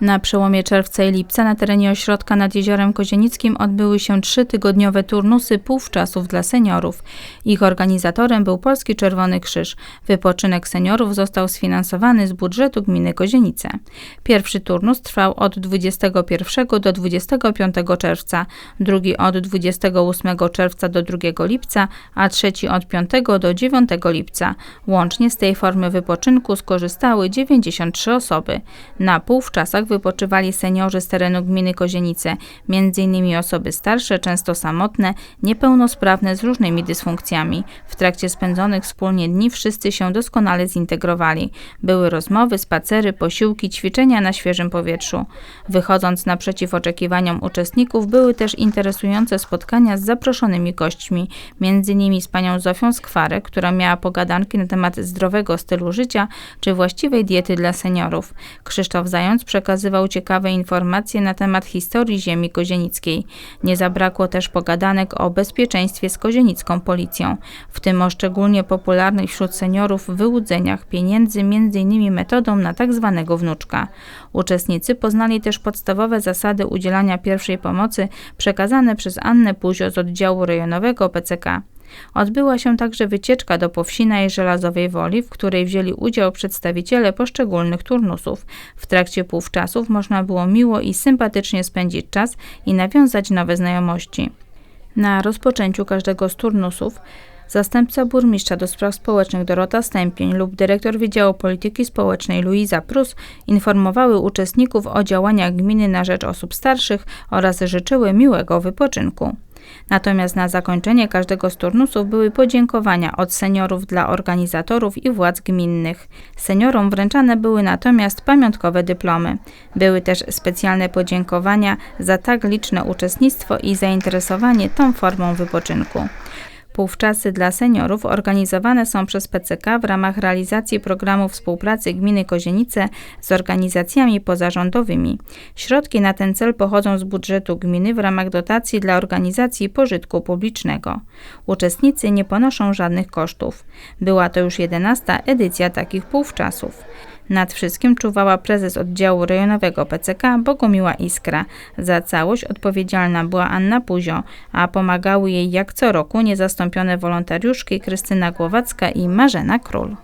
Na przełomie czerwca i lipca na terenie ośrodka nad Jeziorem Kozienickim odbyły się trzy tygodniowe turnusy półczasów dla seniorów. Ich organizatorem był Polski Czerwony Krzyż. Wypoczynek seniorów został sfinansowany z budżetu gminy Kozienice. Pierwszy turnus trwał od 21 do 25 czerwca, drugi od 28 czerwca do 2 lipca, a trzeci od 5 do 9 lipca. Łącznie z tej formy wypoczynku skorzystały 93 osoby. Na półwczasach wypoczywali seniorzy z terenu gminy Kozienice, m.in. osoby starsze, często samotne, niepełnosprawne z różnymi dysfunkcjami. W trakcie spędzonych wspólnie dni wszyscy się doskonale zintegrowali. Były rozmowy, spacery, posiłki, ćwiczenia na świeżym powietrzu. Wychodząc naprzeciw oczekiwaniom uczestników, były też interesujące spotkania z zaproszonymi gośćmi, m.in. z panią Zofią Skwarek, która miała pogadanki na temat zdrowego stylu życia czy właściwej diety dla seniorów. Krzysztof Zając przekazał przekazywał ciekawe informacje na temat historii ziemi kozienickiej. Nie zabrakło też pogadanek o bezpieczeństwie z kozienicką policją, w tym o szczególnie popularnych wśród seniorów wyłudzeniach pieniędzy, m.in. metodą na tzw. Tak wnuczka. Uczestnicy poznali też podstawowe zasady udzielania pierwszej pomocy przekazane przez Annę Puzio z oddziału rejonowego PCK. Odbyła się także wycieczka do Powsina i Żelazowej Woli, w której wzięli udział przedstawiciele poszczególnych turnusów. W trakcie półczasów można było miło i sympatycznie spędzić czas i nawiązać nowe znajomości. Na rozpoczęciu każdego z turnusów zastępca burmistrza do spraw społecznych Dorota Stępień lub dyrektor Wydziału Polityki Społecznej Luiza Prus informowały uczestników o działaniach gminy na rzecz osób starszych oraz życzyły miłego wypoczynku. Natomiast na zakończenie każdego z turnusów były podziękowania od seniorów dla organizatorów i władz gminnych. Seniorom wręczane były natomiast pamiątkowe dyplomy. Były też specjalne podziękowania za tak liczne uczestnictwo i zainteresowanie tą formą wypoczynku. Półwczasy dla seniorów organizowane są przez PCK w ramach realizacji programu współpracy gminy Kozienice z organizacjami pozarządowymi. Środki na ten cel pochodzą z budżetu gminy w ramach dotacji dla organizacji pożytku publicznego. Uczestnicy nie ponoszą żadnych kosztów. Była to już jedenasta edycja takich półwczasów. Nad wszystkim czuwała prezes oddziału rejonowego PCK Bogumiła Iskra. Za całość odpowiedzialna była Anna Puzio, a pomagały jej jak co roku niezastąpione wolontariuszki Krystyna Głowacka i Marzena Król.